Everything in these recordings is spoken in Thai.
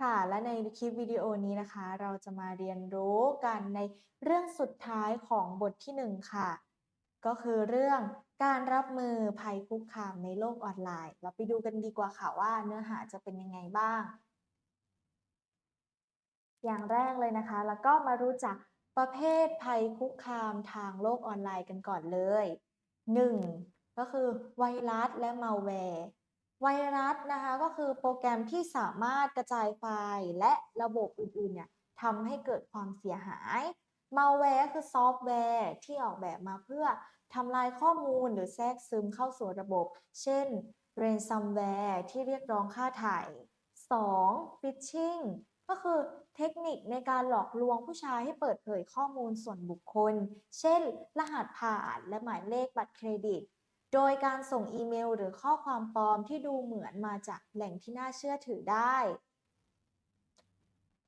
ค่ะ และในคลิปวิดีโอนี้นะคะ เราจะมาเรียนรู้กันในเรื่องสุดท้ายของบทที่ 1 ค่ะ ก็คือเรื่องการรับมือภัยคุกคามในโลกออนไลน์ เราไปดูกันดีกว่าค่ะว่าเนื้อหาจะเป็นยังไงบ้าง อย่างแรกเลยนะคะ แล้วก็มารู้จักประเภทภัยคุกคามทางโลกออนไลน์กันก่อนเลย 1. ก็คือไวรัสและมัลแวร์ ไวรัสนะคะก็คือโปรแกรมที่สามารถกระจายไฟล์และระบบอื่นๆเนี่ยทำให้เกิดความเสียหายมัลแวร์คือซอฟต์แวร์ที่ออกแบบมาเพื่อทำลายข้อมูลหรือแทรกซึมเข้าสู่ระบบ เช่น ransomware ที่เรียกร้องค่าไถ่ 2. phishing ก็คือเทคนิคในการหลอกลวงผู้ชายให้เปิดเผยข้อมูลส่วนบุคคล เช่น รหัสผ่านและหมายเลขบัตรเครดิต โดยการส่งอีเมลหรือข้อความปลอมที่ดูเหมือนมาจากแหล่งที่น่าเชื่อถือได้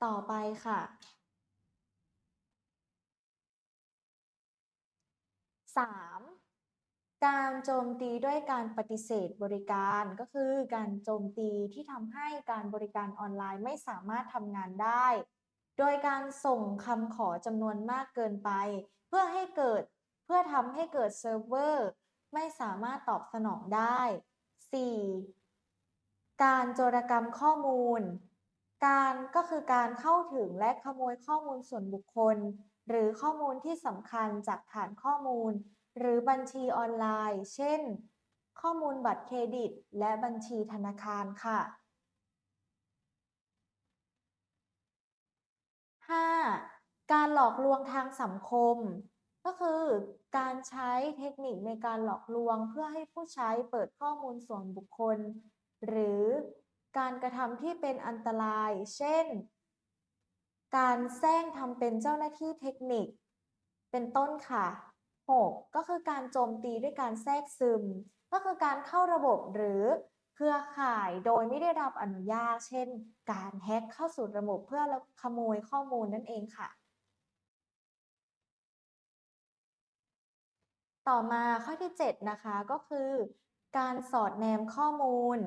ต่อไปค่ะ 3. การโจมตีด้วยการปฏิเสธบริการก็คือการโจมตีที่ทำให้การบริการออนไลน์ไม่สามารถทำงานได้ โดยการส่งคำขอจำนวนมากเกินไป เพื่อให้เกิดเพื่อทำให้เกิดเซิร์ฟเวอร์ ไม่สามารถตอบสนองได้ 4. การโจรกรรมข้อมูล การก็คือการเข้าถึงและขโมยข้อมูลส่วนบุคคล หรือข้อมูลที่สำคัญจากฐานข้อมูล หรือบัญชีออนไลน์ เช่น ข้อมูลบัตรเครดิต และบัญชีธนาคารค่ะ 5. การหลอกลวงทางสังคม ก็คือการใช้เทคนิคในการหลอกลวง เพื่อให้ผู้ใช้เปิดข้อมูลส่วนบุคคล หรือการกระทำที่เป็นอันตราย เช่น การแซงทำเป็นเจ้าหน้าที่เทคนิค เป็นต้นค่ะ 6. ก็คือการโจมตีด้วยการแทรกซึม ก็คือการเข้าระบบหรือเครือข่ายโดยไม่ได้รับอนุญาต เช่น การแฮ็กเข้าสู่ระบบเพื่อขโมยข้อมูลนั่นเองค่ะ ต่อมาข้อที่ 7 นะคะก็คือการสอดแนมข้อมูล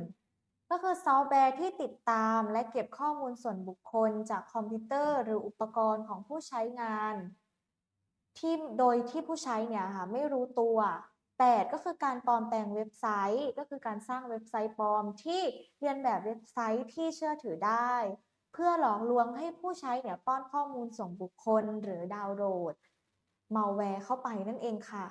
ก็คือซอฟต์แวร์ที่ติดตามและเก็บข้อมูลส่วนบุคคลจากคอมพิวเตอร์ หรืออุปกรณ์ของผู้ใช้งานที่โดยที่ผู้ใช้เนี่ยค่ะไม่รู้ตัว 8 ก็คือการปลอมแปลงเว็บไซต์ ก็คือการสร้างเว็บไซต์ปลอมที่เรียนแบบเว็บไซต์ที่เชื่อถือได้ เพื่อหลอกลวงให้ผู้ใช้เนี่ยป้อนข้อมูลส่วนบุคคลหรือดาวน์โหลดมัลแวร์เข้าไปนั่นเองค่ะ